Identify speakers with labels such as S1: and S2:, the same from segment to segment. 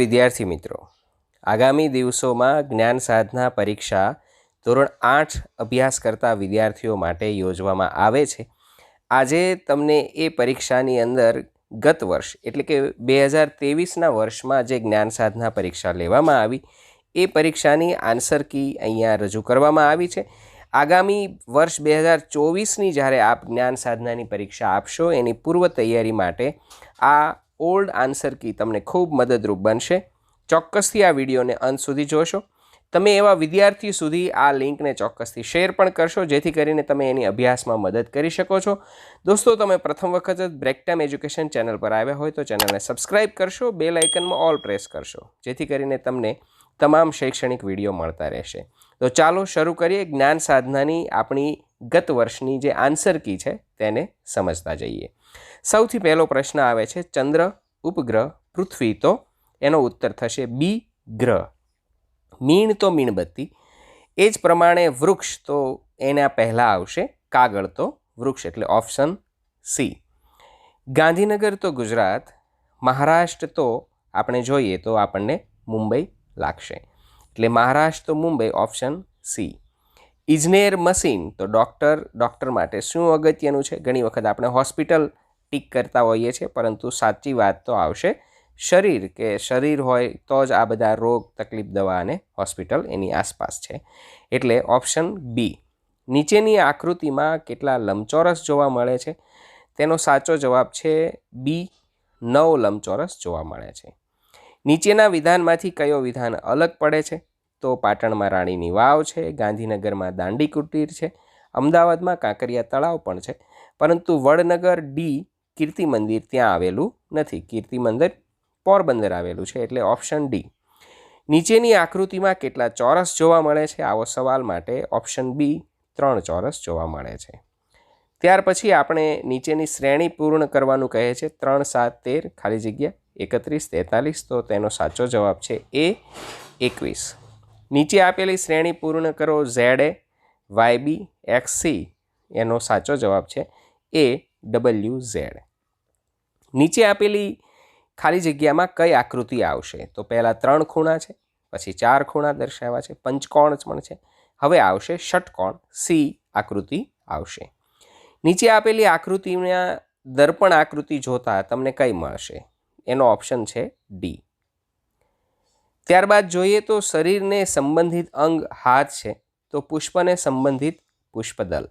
S1: વિદ્યાર્થી મિત્રો, આગામી દિવસોમાં જ્ઞાન સાધના પરીક્ષા ધોરણ આઠ અભ્યાસ કરતા વિદ્યાર્થીઓ માટે યોજવામાં આવે છે. આજે તમને એ પરીક્ષાની અંદર ગત વર્ષ, એટલે કે બે હજાર ત્રેવીસના વર્ષમાં જે જ્ઞાન સાધના પરીક્ષા લેવામાં આવી, એ પરીક્ષાની આન્સર કી અહીંયા રજૂ કરવામાં આવી છે. આગામી વર્ષ બે હજાર ચોવીસની જ્યારે આપ જ્ઞાન સાધનાની પરીક્ષા આપશો, એની પૂર્વ તૈયારી માટે આ ઓલ્ડ આન્સર કી તમને ખૂબ મદદરૂપ બનશે. ચોક્કસથી આ વિડીયોને અંત સુધી જોશો. તમે એવા વિદ્યાર્થી સુધી આ લિંકને ચોક્કસથી શેર પણ કરશો, જેથી કરીને તમે એની અભ્યાસમાં મદદ કરી શકો છો. દોસ્તો, તમે પ્રથમ વખત જ બ્રેકટાઈમ એજ્યુકેશન ચેનલ પર આવ્યા હોય તો ચેનલને સબસ્ક્રાઇબ કરશો બે લાઇકનમાં ઓલ પ્રેસ કરશો, જેથી કરીને તમને તમામ શૈક્ષણિક વીડિયો મળતા રહેશે. તો ચાલો શરૂ કરીએ જ્ઞાન સાધનાની આપણી ગત વર્ષની જે આન્સર કી છે, તેને સમજતા જઈએ. સૌથી પહેલો પ્રશ્ન આવે છે, ચંદ્ર, ઉપગ્રહ, પૃથ્વી તો એનો ઉત્તર થશે બી, ગ્રહ. મીણ તો મીણબત્તી. એ જ પ્રમાણે વૃક્ષ તો એના પહેલાં આવશે, કાગળ તો વૃક્ષ એટલે ઓપ્શન સી. ગાંધીનગર તો ગુજરાત, મહારાષ્ટ્ર તો આપણે જોઈએ તો આપણને મુંબઈ લાગશે. એટલે મહારાષ્ટ્ર તો મુંબઈ, ઓપ્શન સી. ઇજનેર મશીન તો ડૉક્ટર ડૉક્ટર માટે શું અગત્યનું છે? ઘણી વખત આપણે હોસ્પિટલ ટીક કરતા હોઈએ છીએ, પરંતુ સાચી વાત તો આવશે. શરીર કે શરીર હોય તો જ આ બધા રોગ, તકલીફ દવા અને હોસ્પિટલ એની આસપાસ છે. એટલે ઓપ્શન બી, નીચેની આકૃતિમાં કેટલા લંબચોરસ જોવા મળે છે? તેનો સાચો જવાબ છે બી, નવ લંબચોરસ જોવા મળે છે. નીચેના વિધાનમાંથી કયો વિધાન અલગ પડે છે? તો પાટણમાં રાણીની વાવ છે, ગાંધીનગરમાં દાંડી કુટીર છે, અમદાવાદમાં કાંકરિયા તળાવ પણ છે, પરંતુ વડનગર ડી કીર્તિ મંદિર ત્યાં આવેલું નથી. કીર્તિ મંદિર પોરબંદર આવેલું છે એટલે ઓપ્શન ડી. નીચેની આકૃતિમાં કેટલા ચોરસ જોવા મળે છે? આવો સવાલ માટે ઓપ્શન બી, ત્રણ ચોરસ જોવા મળે છે. ત્યાર પછી આપણે નીચેની શ્રેણી પૂર્ણ કરવાનું કહે છે. ત્રણ, સાત, તેર, ખાલી જગ્યા, એકત્રીસ, તેતાલીસ, તો તેનો સાચો જવાબ છે એ એકવીસ. નીચે આપેલી શ્રેણી પૂર્ણ કરો Z A Y, B, X, C, એનો સાચો જવાબ છે એ ડબલ્યુ ઝેડ. નીચે આપેલી ખાલી જગ્યામાં કઈ આકૃતિ આવશે? તો પહેલાં ત્રણ ખૂણા છે, પછી ચાર ખૂણા દર્શાવ્યા છે, પંચકોણ પણ છે. હવે આવશે ષટકોણ, સી આકૃતિ આવશે. નીચે આપેલી આકૃતિના દર્પણ આકૃતિ જોતા તમને કઈ મળશે? એનો ઓપ્શન છે ડી. ત્યારબાદ જોઈએ તો શરીરને સંબંધિત અંગ હાથ છે, તો પુષ્પને સંબંધિત પુષ્પદલ.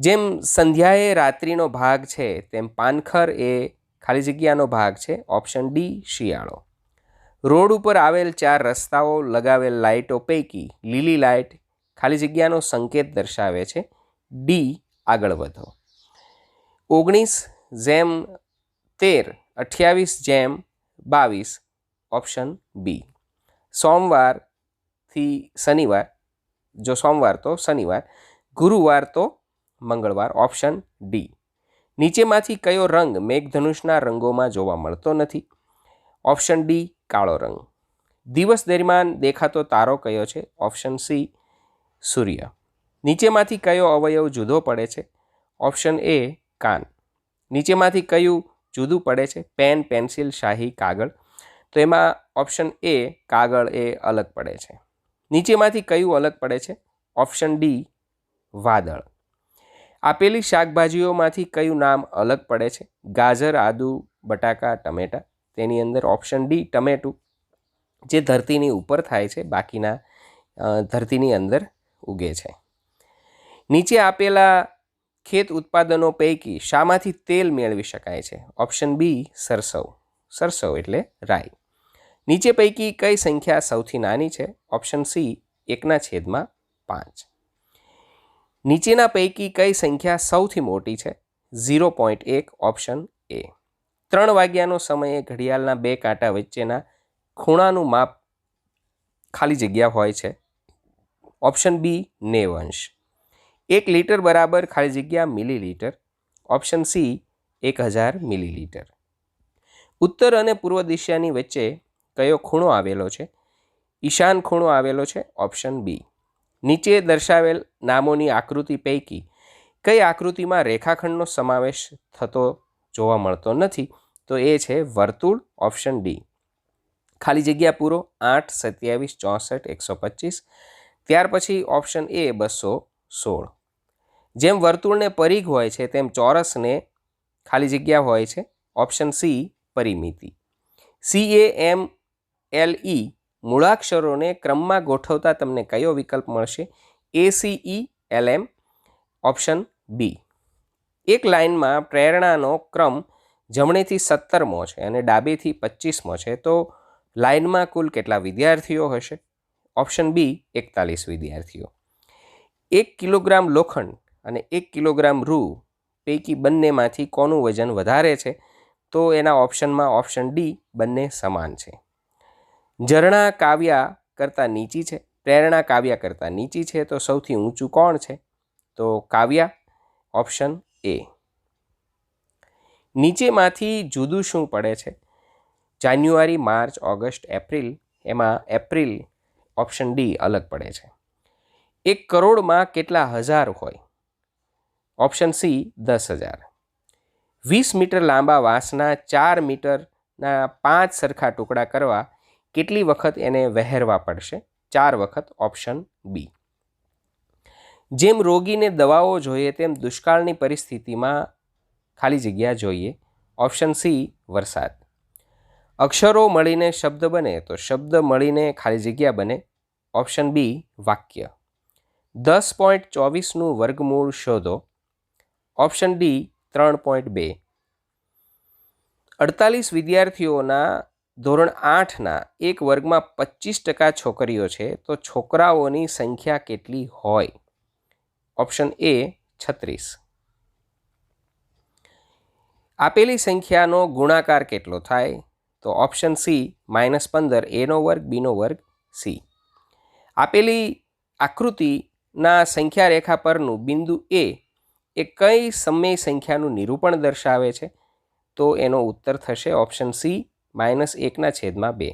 S1: જેમ સંધ્યાએ રાત્રિનો ભાગ છે, તેમ પાનખર એ ખાલી જગ્યાનો ભાગ છે, ઓપ્શન ડી શિયાળો. રોડ ઉપર આવેલ ચાર રસ્તાઓ લગાવેલ લાઇટો પૈકી લીલી લાઇટ ખાલી જગ્યાનો સંકેત દર્શાવે છે. ડી, આગળ વધો. ઓગણીસ જેમ તેર, અઠ્યાવીસ જેમ બાવીસ, ઓપ્શન બી. સોમવારથી શનિવાર, જો સોમવાર તો શનિવાર, ગુરુવાર તો મંગળવાર ઓપ્શન ડી નીચેમાંથી કયો રંગ મેઘધનુષના રંગોમાં જોવા મળતો નથી? ઓપ્શન ડી કાળો રંગ. દિવસ દરમિયાન દેખાતો તારો કયો છે? ઓપ્શન સી સૂર્ય. નીચેમાંથી કયો અવયવ જુદો પડે છે? ઓપ્શન એ કાન. નીચેમાંથી કયું જુદું પડે છે? પેન પેન્સિલ શાહી, કાગળ. તો એમાં ઓપ્શન એ કાગળ એ અલગ પડે છે. નીચેમાંથી કયું અલગ પડે છે? ઓપ્શન ડી વાદળ. આપેલી શાકભાજીઓમાંથી કયું નામ અલગ પડે છે? ગાજર, આદુ, બટાકા, ટમેટા. તેની અંદર ઓપ્શન ડી ટમેટું. જે ધરતીની ઉપર થાય છે, બાકીના ધરતીની અંદર ઉગે છે. નીચે આપેલા ખેત ઉત્પાદનો પૈકી શામાંથી તેલ મેળવી શકાય છે. Option B સરસવ. સરસવ એટલે રાઈ. નીચે પૈકી કઈ સંખ્યા સૌથી નાની છે? ઓપ્શન સી એકના છેદમાં પાંચ. નીચેના પૈકી કઈ સંખ્યા સૌથી મોટી છે? ઝીરો પોઈન્ટ એક, ઓપ્શન એ. ત્રણ વાગ્યાનો સમયે ઘડિયાળના બે કાંટા વચ્ચેના ખૂણાનું માપ ખાલી જગ્યા હોય છે. ઓપ્શન બી નેવ અંશ એક લીટર બરાબર ખાલી જગ્યા મિલીલીટર. ઓપ્શન સી, એક હજાર મિલીલીટર. ઉત્તર અને પૂર્વ દિશાની વચ્ચે કયો ખૂણો આવેલો છે? ઈશાન ખૂણો આવેલો છે, ઓપ્શન બી. નીચે દર્શાવેલ નામોની આકૃતિ પૈકી કઈ આકૃતિમાં રેખાખંડનો સમાવેશ થતો જોવા મળતો નથી, તો એ છે વર્તુળ ઓપ્શન ડી. ખાલી જગ્યા પૂરો, આઠ, સત્યાવીસ, ચોસઠ, એકસો પચીસ. ત્યાર પછી ઓપ્શન એ, બસો સોળ. જેમ વર્તુળને પરિઘ હોય છે, તેમ ચોરસને ખાલી જગ્યા હોય છે. ઓપ્શન સી, પરિમિતિ. C A M L E મૂળાક્ષરોને ક્રમમાં ગોઠવતા તમને કયો વિકલ્પ મળશે? A C E L M option B એક લાઇનમાં પ્રેરણાનો ક્રમ જમણેથી સત્તરમો છે અને ડાબેથી પચીસમો છે. તો લાઇનમાં કુલ કેટલા વિદ્યાર્થીઓ હશે? ઓપ્શન બી એકતાલીસ વિદ્યાર્થીઓ. એક કિલોગ્રામ લોખંડ અને એક કિલોગ્રામ રૂ પૈકી બંનેમાંથી કોનું વજન વધારે છે? તો એના ઓપ્શનમાં ઓપ્શન ડી બંને સમાન છે. ઝરણા કાવ્યા કરતાં નીચી છે. પ્રેરણા કાવ્યા કરતાં નીચી છે તો સૌથી ઊંચું કોણ છે? તો કાવ્યા, ઓપ્શન એ. નીચેમાંથી જુદું શું પડે છે? જાન્યુઆરી, માર્ચ, ઓગસ્ટ, એપ્રિલ, એમાં એપ્રિલ, ઓપ્શન ડી, અલગ પડે છે. એક કરોડમાં કેટલા હજાર હોય? ઓપ્શન સી, દસ હજાર. વીસ મીટર લાંબા વાંસના, ચાર મીટરના પાંચ સરખા ટુકડા કરવા કેટલી વખત એને વહેરવા પડશે? ચાર વખત ઓપ્શન બી જેમ રોગીને દવાઓ જોઈએ, તેમ દુષ્કાળની પરિસ્થિતિમાં ખાલી જગ્યા જોઈએ. ઓપ્શન સી વરસાદ. અક્ષરો મળીને શબ્દ બને તો શબ્દ મળીને ખાલી જગ્યા બને. ઓપ્શન બી વાક્ય. દસ પોઈન્ટ ચોવીસનું વર્ગમૂળ શોધો. ઓપ્શન ડી ત્રણ પોઈન્ટ બે. અડતાલીસ વિદ્યાર્થીઓના ધોરણ આઠના એક વર્ગમાં પચીસ ટકા છોકરીઓ છે, તો છોકરાઓની સંખ્યા કેટલી હોય? ઓપ્શન એ છત્રીસ. આપેલી સંખ્યાનો ગુણાકાર કેટલો થાય? તો ઓપ્શન સી માઇનસ પંદર એનો વર્ગ બીનો વર્ગ, સી. આપેલી આકૃતિના સંખ્યા રેખા પરનું બિંદુ એ એ કઈ સમય સંખ્યાનું નિરૂપણ દર્શાવે છે? તો એનો ઉત્તર થશે ઓપ્શન સી માઇનસ એકના છેદમાં બે.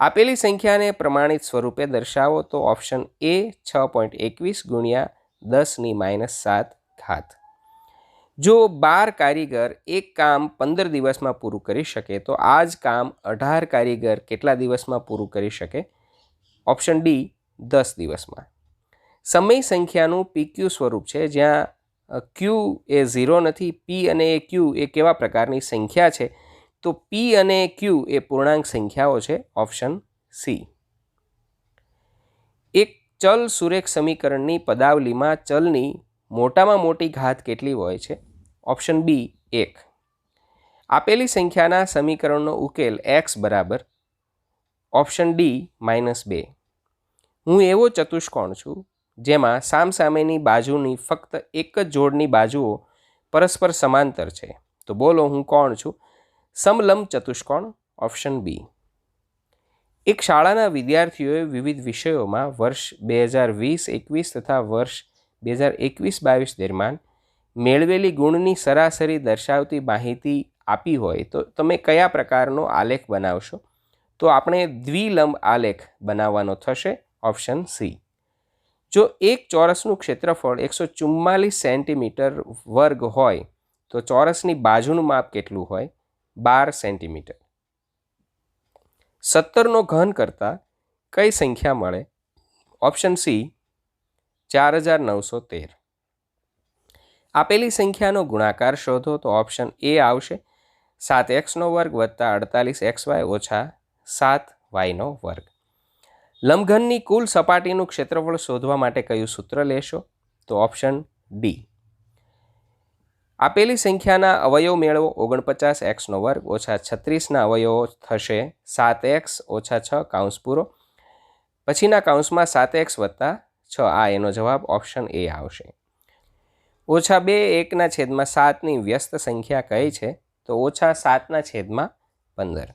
S1: આપેલી સંખ્યાને પ્રમાણિત સ્વરૂપે દર્શાવો તો ઓપ્શન એ છ પોઈન્ટ એકવીસ ગુણ્યા દસની માઇનસ સાત ઘાત. જો બાર કારીગર એક કામ પંદર દિવસમાં પૂરું કરી શકે, તો આ જ કામ અઢાર કારીગર કેટલા દિવસમાં પૂરું કરી શકે? ઓપ્શન ડી, દસ દિવસમાં. સમય સંખ્યાનું પીક્યુ સ્વરૂપ છે, જ્યાં ક્યુ એ ઝીરો નથી, પી અને એ ક્યુ એ કેવા પ્રકારની સંખ્યા છે? તો પી અને ક્યુ એ પૂર્ણાંક સંખ્યાઓ છે ઓપ્શન સી એક ચલ સુરેખ સમીકરણની પદાવલીમાં ચલની મોટામાં મોટી ઘાત કેટલી હોય છે? ઓપ્શન બી એક. આપેલી સંખ્યાના સમીકરણનો ઉકેલ એક્સ બરાબર. ઓપ્શન ડી માઇનસ બે. હું એવો ચતુષ્કોણ છું, જેમાં સામસામેની બાજુની ફક્ત એક જ જોડની બાજુઓ પરસ્પર સમાંતર છે. તો બોલો હું કોણ છું? સમલંબ ચતુષ્કોણ ઓપ્શન બી એક શાળાના વિદ્યાર્થીઓએ વિવિધ વિષયોમાં વર્ષ બે હજાર વીસ, એકવીસ તથા વર્ષ બે હજાર એકવીસ બાવીસ દરમિયાન મેળવેલી ગુણની સરાસરી દર્શાવતી માહિતી આપી હોય તો તમે કયા પ્રકારનો આલેખ બનાવશો? તો આપણે દ્વિલંબ આલેખ બનાવવાનો થશે ઓપ્શન સી જો એક ચોરસનું ક્ષેત્રફળ એકસો ચુમ્માલીસ સેન્ટીમીટર વર્ગ હોય, તો ચોરસની બાજુનું માપ કેટલું હોય? બાર સેન્ટીમીટર. સત્તરનો ઘન કરતાં કઈ સંખ્યા મળે? ઓપ્શન સી, ચાર હજાર નવસો તેર. આપેલી સંખ્યાનો ગુણાકાર શોધો તો ઓપ્શન એ આવશે. સાત એક્સનો વર્ગ વત્તા અડતાલીસ એક્સ વાય ઓછા સાત વાયનો વર્ગ. લંબઘનની કુલ સપાટીનું ક્ષેત્રફળ શોધવા માટે કયું સૂત્ર લેશો? તો ઓપ્શન ડી આપેલી સંખ્યાના અવયવ મેળવો ઓગણપચાસ એક્સનો વર્ગ ઓછા છત્રીસના અવયવો થશે સાત એક્સ ઓછા છ કાઉન્સ પૂરો. પછીના કાઉન્સમાં સાત એક્સ વત્તા છ. આ એનો જવાબ ઓપ્શન એ આવશે. ઓછા બે એકના છેદમાં સાતની વ્યસ્ત સંખ્યા કઈ છે તો ઓછા સાતના છેદમાં પંદર.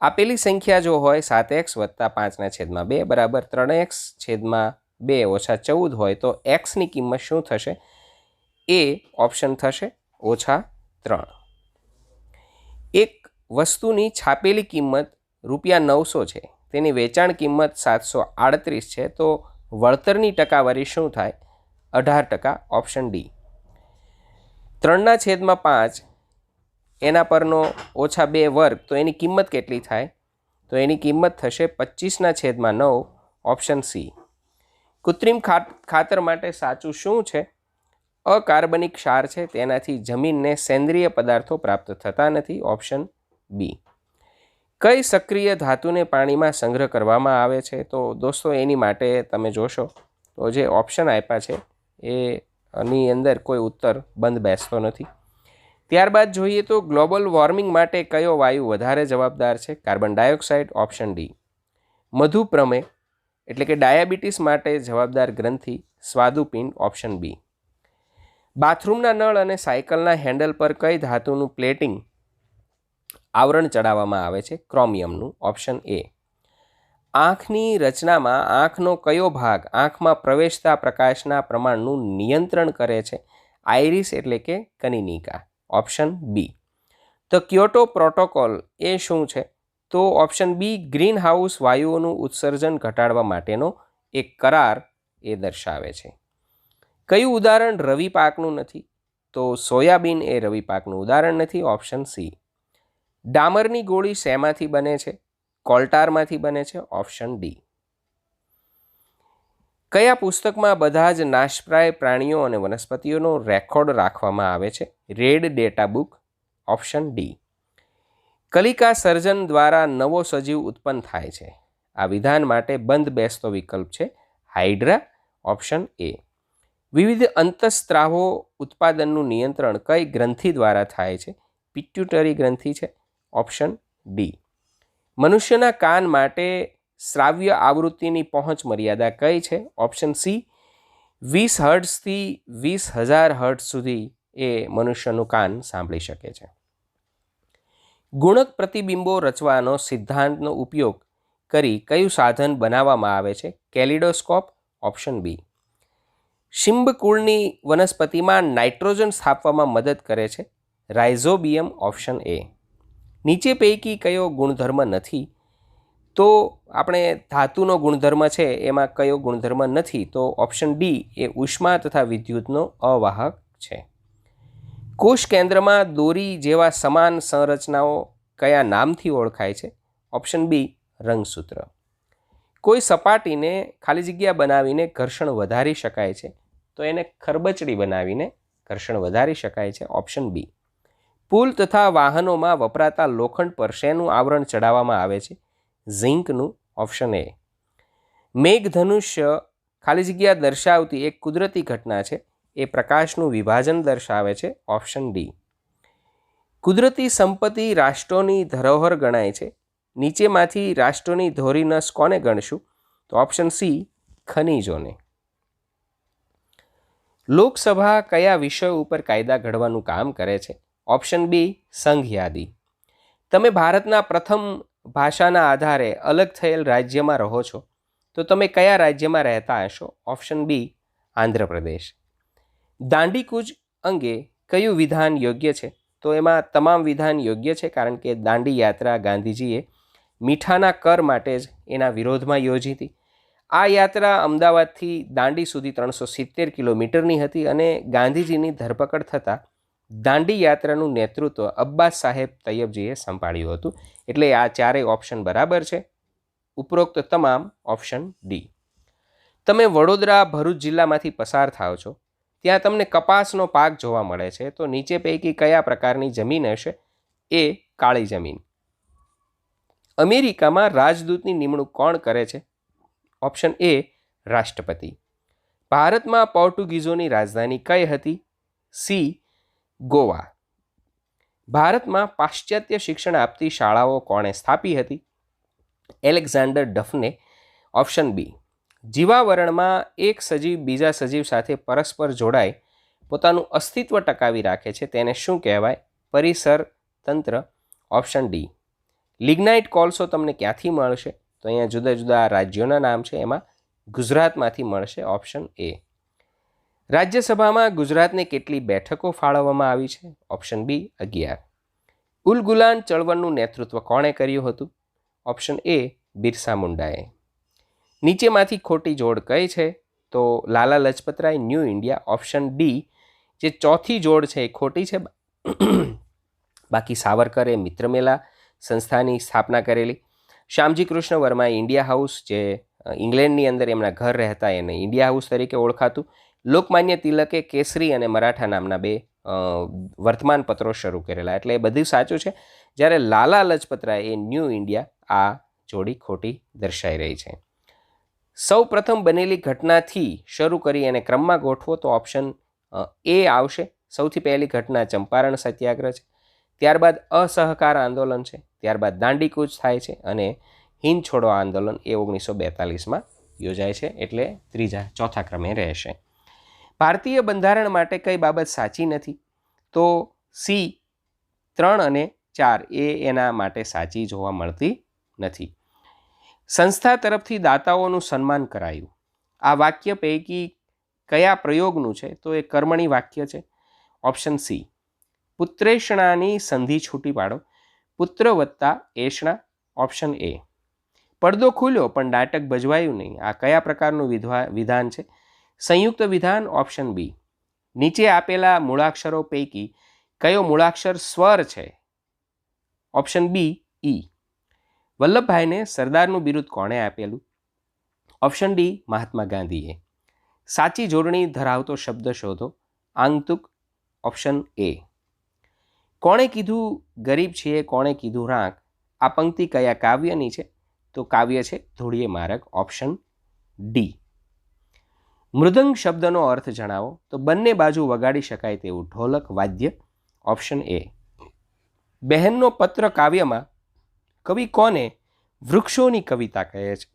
S1: આપેલી સંખ્યા જો હોય સાત એક્સ વત્તા પાંચના છેદમાં બે બરાબર ત્રણ એક્સ છેદમાં બે ઓછા ચૌદ હોય તો એક્સની કિંમત શું થશે? એ ઓપ્શન થશે, ઓછા ત્રણ. એક વસ્તુની છાપેલી કિંમત રૂપિયા નવસો છે, તેની વેચાણ કિંમત સાતસો આડત્રીસ છે, તો વળતરની ટકાવારી શું થાય? અઢાર ટકા ઓપ્શન ડી. ત્રણના છેદમાં પાંચ, એના પરનો ઓછા બે વર્ગ, તો એની કિંમત કેટલી થાય? તો એની કિંમત થશે પચીસના છેદમાં નવ, ઓપ્શન સી. કૃત્રિમ ખાત ખાતર માટે સાચું શું છે? અકાર્બનિક ક્ષાર છે, તેનાથી જમીનને સેન્દ્રિય પદાર્થો પ્રાપ્ત થતા નથી, ઓપ્શન બી. કઈ સક્રિય ધાતુને પાણીમાં સંગ્રહ કરવામાં આવે છે? તો દોસ્તો, એની માટે તમે જોશો, તો જે ઓપ્શન આપ્યા છે એની અંદર કોઈ ઉત્તર બંધ બેસતો નથી. ત્યારબાદ જોઈએ તો ગ્લોબલ વોર્મિંગ માટે કયો વાયુ વધારે જવાબદાર છે? Carbon dioxide, option D. મધુપ્રમે એટલે કે ડાયાબિટીસ માટે જવાબદાર ગ્રંથિ સ્વાદુપિંડ, ઓપ્શન બી. બાથરૂમના નળ અને સાયકલના હેન્ડલ પર કઈ ધાતુનું પ્લેટિંગ આવરણ ચડાવવામાં આવે છે? ક્રોમિયમનું. Option A. આંખની રચનામાં આંખનો કયો ભાગ આંખમાં પ્રવેશતા પ્રકાશના પ્રમાણનું નિયંત્રણ કરે છે? આઈરિસ એટલે કે કનિનિકા. Option B. તો ક્યોટો પ્રોટોકોલ એ શું છે? તો ઓપ્શન બી ગ્રીન હાઉસ વાયુઓનું ઉત્સર્જન ઘટાડવા માટેનો એક કરાર એ દર્શાવે છે. કયું ઉદાહરણ રવિ પાકનું નથી? તો સોયાબીન એ રવિ પાકનું ઉદાહરણ નથી, ઓપ્શન સી. ડામરની ગોળી શેમાંથી બને છે? કોલ્ટારમાંથી બને છે, ઓપ્શન ડી. કયા પુસ્તકમાં બધા જ નાશપ્રાય પ્રાણીઓ અને વનસ્પતિઓનો રેકોર્ડ રાખવામાં આવે છે? Red data book, option D. કલિકા સર્જન દ્વારા નવો સજીવ ઉત્પન્ન થાય છે. આ વિધાન માટે બંધ બેસતો વિકલ્પ છે, હાઇડ્રા, ઓપ્શન એ. વિવિધ અંતસ્ત્રાવો ઉત્પાદનનું નિયંત્રણ કઈ ગ્રંથિ દ્વારા થાય છે? પિટ્યુટરી ગ્રંથિ છે. ઓપ્શન ડી મનુષ્યના કાન માટે શ્રાવ્ય આવૃત્તિની પહોંચ મર્યાદા કઈ છે? ઓપ્શન સી વીસ હર્ટ્સથી વીસ હજાર હર્ટ્સ સુધી એ મનુષ્યનું કાન સાંભળી શકે છે. ગુણક પ્રતિબિંબો રચવાનો સિદ્ધાંતનો ઉપયોગ કરી કયું સાધન બનાવવામાં આવે છે? કેલિડોસ્કોપ ઓપ્શન બી શિંબકુળની વનસ્પતિમાં નાઇટ્રોજન સ્થાપવામાં મદદ કરે છે રાઇઝોબિયમ ઓપ્શન એ. નીચે પૈકી કયો ગુણધર્મ નથી? તો આપણે ધાતુનો ગુણધર્મ છે, એમાં કયો ગુણધર્મ નથી, તો ઓપ્શન ડી એ ઉષ્મા તથા વિદ્યુતનો અવાહક છે. કોષ કેન્દ્રમાં દોરી જેવા સમાન સંરચનાઓ કયા નામથી ઓળખાય છે? ઓપ્શન બી રંગસૂત્ર. કોઈ સપાટીને ખાલી જગ્યા બનાવીને ઘર્ષણ વધારી શકાય છે તો એને ખરબચડી બનાવીને ઘર્ષણ વધારી શકાય છે ઓપ્શન બી. પુલ તથા વાહનોમાં વપરાતા લોખંડ પર શેનું આવરણ ચડાવવામાં આવે છે? ઝિંકનું ઓપ્શન એ. મેઘધનુષ્ય ખાલી જગ્યા દર્શાવતી એક કુદરતી ઘટના છે. એ પ્રકાશનું વિભાજન દર્શાવે છે ઓપ્શન ડી. કુદરતી સંપત્તિ રાષ્ટ્રોની ધરોહર ગણાય છે. નીચેમાંથી રાષ્ટ્રોની ધોરીનસ કોને ગણશું? તો ઓપ્શન સી, ખનીજોને. લોકસભા કયા વિષયો ઉપર કાયદા ઘડવાનું કામ કરે છે? ઓપ્શન બી સંઘ યાદી તમે ભારતના પ્રથમ ભાષાના આધારે અલગ થયેલ રાજ્યમાં રહો છો, તો તમે કયા રાજ્યમાં રહેતા હશો? Option B, Andhra Pradesh. દાંડીકૂચ અંગે કયું વિધાન યોગ્ય છે? તો એમાં તમામ વિધાન યોગ્ય છે, કારણ કે દાંડી યાત્રા ગાંધીજીએ મીઠાના કર માટે જ એના વિરોધમાં યોજી હતી. આ યાત્રા અમદાવાદથી દાંડી સુધી ત્રણસો સિત્તેર કિલોમીટરની હતી અને ગાંધીજીની ધરપકડ થતાં દાંડી યાત્રાનું નેતૃત્વ અબ્બાસ સાહેબ તૈયબજીએ સંભાળ્યું હતું. એટલે આ ચારેય ઓપ્શન બરાબર છે. ઉપરોક્ત તમામ ઓપ્શન ડી. તમે વડોદરા, ભરૂચ જિલ્લામાંથી પસાર થાઓ છો. ત્યાં તમને કપાસનો પાક જોવા મળે છે. તો નીચે પૈકી કયા પ્રકારની જમીન હશે? એ કાળી જમીન. અમેરિકામાં રાજદૂતની નિમણૂક કોણ કરે છે? ઓપ્શન એ રાષ્ટ્રપતિ. ભારતમાં પોર્ટુગીઝોની રાજધાની કઈ હતી? સી, ગોવા. ભારતમાં પાશ્ચાત્ય શિક્ષણ આપતી શાળાઓ કોણે સ્થાપી હતી? Alexander ડફને option B. જીવાવરણમાં એક સજીવ બીજા સજીવ સાથે પરસ્પર જોડાઈ પોતાનું અસ્તિત્વ ટકાવી રાખે છે તેને શું કહેવાય? પરિસર તંત્ર ઓપ્શન ડી. લિગ્નાઇટ કોલસો તમને ક્યાંથી મળશે? તો અહીંયા જુદા જુદા રાજ્યોના નામ છે, એમાં ગુજરાતમાંથી મળશે ઓપ્શન એ રાજ્યસભામાં ગુજરાતને કેટલી બેઠકો ફાળવવામાં આવી છે? ઓપ્શન બી અગિયાર. ઉલગુલાન ચળવળનું નેતૃત્વ કોણે કર્યું હતું? Option A Birsa મુંડાએ. નીચેમાંથી ખોટી જોડ કઈ છે? તો Lala Lajpatrai, new India option D જે ચોથી જોડ છે એ ખોટી છે. બાકી સાવરકરે મિત્રમેલા સંસ્થાની સ્થાપના કરેલી. શ્યામજી કૃષ્ણ વર્મા ઇન્ડિયા હાઉસ જે ઇંગ્લેન્ડની અંદર એમના ઘર રહેતા એને ઇન્ડિયા હાઉસ તરીકે ઓળખાતું. લોકમાન્ય તિલકે કેસરી અને મરાઠા નામના બે વર્તમાન પત્રો શરૂ કરેલા. એટલે એ બધું સાચું છે. જ્યારે લાલા લજપતરાય એ ન્યૂ ઇન્ડિયા આ જોડી ખોટી દર્શાઈ રહી છે. સૌ પ્રથમ બનેલી ઘટનાથી શરૂ કરી અને ક્રમમાં ગોઠવો તો ઓપ્શન એ આવશે. સૌથી પહેલી ઘટના ચંપારણ સત્યાગ્રહ છે. ત્યારબાદ અસહકાર આંદોલન છે. ત્યારબાદ દાંડીકૂચ થાય છે અને હિંદ છોડો આંદોલન એ ઓગણીસો બેતાલીસમાં યોજાય છે એટલે ત્રીજા ચોથા ક્રમે રહેશે. ભારતીય બંધારણ માટે કઈ બાબત સાચી નથી? તો સી ત્રણ અને ચાર એ એના માટે સાચી જોવા મળતી નથી. સંસ્થા તરફથી દાતાઓનું સન્માન કરાયું. આ વાક્ય પૈકી કયા પ્રયોગનું છે? તો એ કર્મણી વાક્ય છે. Option C. પુત્રેષણાની સંધિ છૂટી પાડો. પુત્ર વત્તા એષણા ઓપ્શન એ પડદો ખુલ્યો, પણ નાટક ભજવાયું નહીં. આ કયા પ્રકારનું વિધવા, વિધાન છે? સંયુક્ત વિધાન ઓપ્શન બી નીચે આપેલા મૂળાક્ષરો પૈકી કયો મૂળાક્ષર સ્વર છે? ઓપ્શન બી ઈ વલ્લભભાઈને સરદારનું બિરુદ કોણે આપેલું? ઓપ્શન ડી મહાત્મા ગાંધીએ. સાચી જોડણી ધરાવતો શબ્દ શોધો. આંગતુક ઓપ્શન એ કોણે કીધું ગરીબ છીએ, કોણે કીધું રાંક આ પંક્તિ કયા કાવ્યની છે? તો કાવ્ય છે ધૂળીએ મારક, ઓપ્શન ડી મૃદંગ શબ્દનો અર્થ જણાવો. તો બંને બાજુ વગાડી શકાય તેવું ઢોલક વાદ્ય, ઓપ્શન એ બહેનનો પત્ર કાવ્યમાં, કવિ કોને વૃક્ષોની કવિતા કહે છે?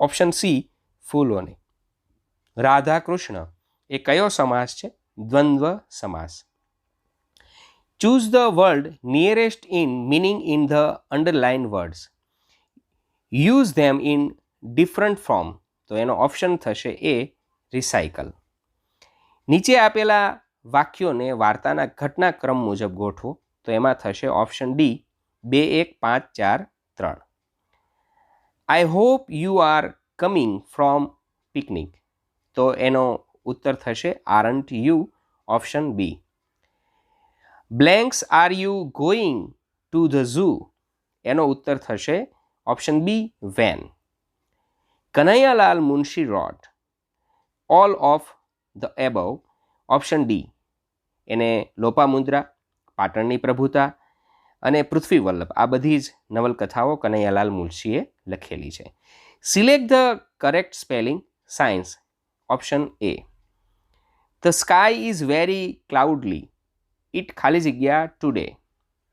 S1: ઓપ્શન સી ફૂલોને. રાધા કૃષ્ણ, એ કયો સમાસ છે? દ્વંદ્વ સમાસ. Choose the world nearest in meaning in the underline words use them in different form તો એનો ઓપ્શન થશે એ રિસાયકલ નીચે આપેલા વાક્યોને વાર્તાના ઘટનાક્રમ મુજબ ગોઠવો. તો એમાં થશે ઓપ્શન ડી બે એક પાંચ ચાર ત્રણ. I hope you are coming from picnic તો એનો ઉત્તર થશે aren't you option B blanks are you going to the zoo એનો ઉત્તર થશે option B when Kanaiyalal Munshi wrote all of the above option D એને લોપામુદ્રા, પાટણની પ્રભુતા અને પૃથ્વી વલ્લભ. આ બધી જ નવલકથાઓ કનૈયાલાલ મુનશીએ લખેલી છે. Select the correct spelling science option A the sky is very cloudly it ખાલી today.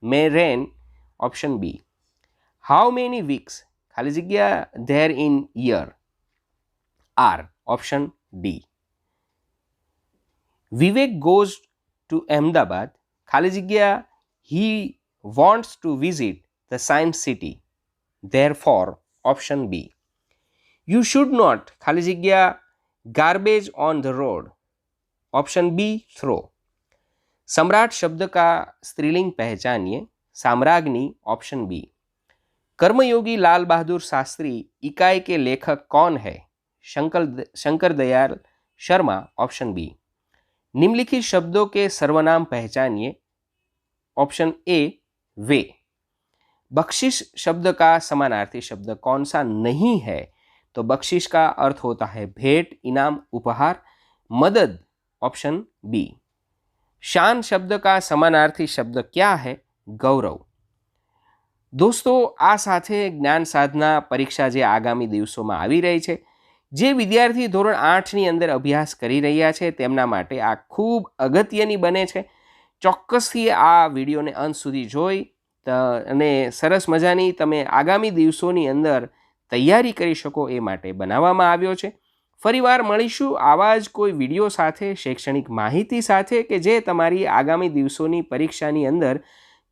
S1: May rain option b. How many weeks ખાલી there in year? R option d. Vivek goes to ahmedabad. ખાલી જગ્યા he wants to visit the science city. Therefore option b. You should not ખાલી garbage on the road. Option b throw. सम्राट शब्द का स्त्रीलिंग पहचानिए, साम्राज्ञी ऑप्शन बी। कर्मयोगी लाल बहादुर शास्त्री इकाई के लेखक कौन है? Shankar Shankar Dayal Sharma, option B. निम्नलिखित शब्दों के सर्वनाम पहचानिए, ऑप्शन ए, वे। बख्शिश शब्द का समानार्थी शब्द कौन सा नहीं है? तो बख्शिश का अर्थ होता है भेंट, इनाम, उपहार, मदद, ऑप्शन बी। शान शब्द का समानार्थी शब्द क्या है ગૌરવ દોસ્તો આ સાથે જ્ઞાન સાધના પરીક્ષા જે આગામી દિવસોમાં આવી રહી છે જે વિદ્યાર્થી ધોરણ આઠની અંદર અભ્યાસ કરી રહ્યા છે તેમના માટે આ ખૂબ અગત્યની બને છે ચોક્કસથી આ વિડીયોને અંત સુધી જોઈ ત- અને સરસ મજાની તમે આગામી દિવસોની અંદર તૈયારી કરી શકો એ માટે બનાવવામાં આવ્યો છે ફરીવાર મળીશું આવા જ કોઈ વીડિયો સાથે, શૈક્ષણિક માહિતી સાથે કે જે તમારી આગામી દિવસોની પરીક્ષાની અંદર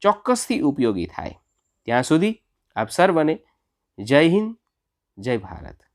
S1: ચોક્કસથી ઉપયોગી થાય. ત્યાં સુધી આપ સર્વને જય હિન્દ, જય ભારત.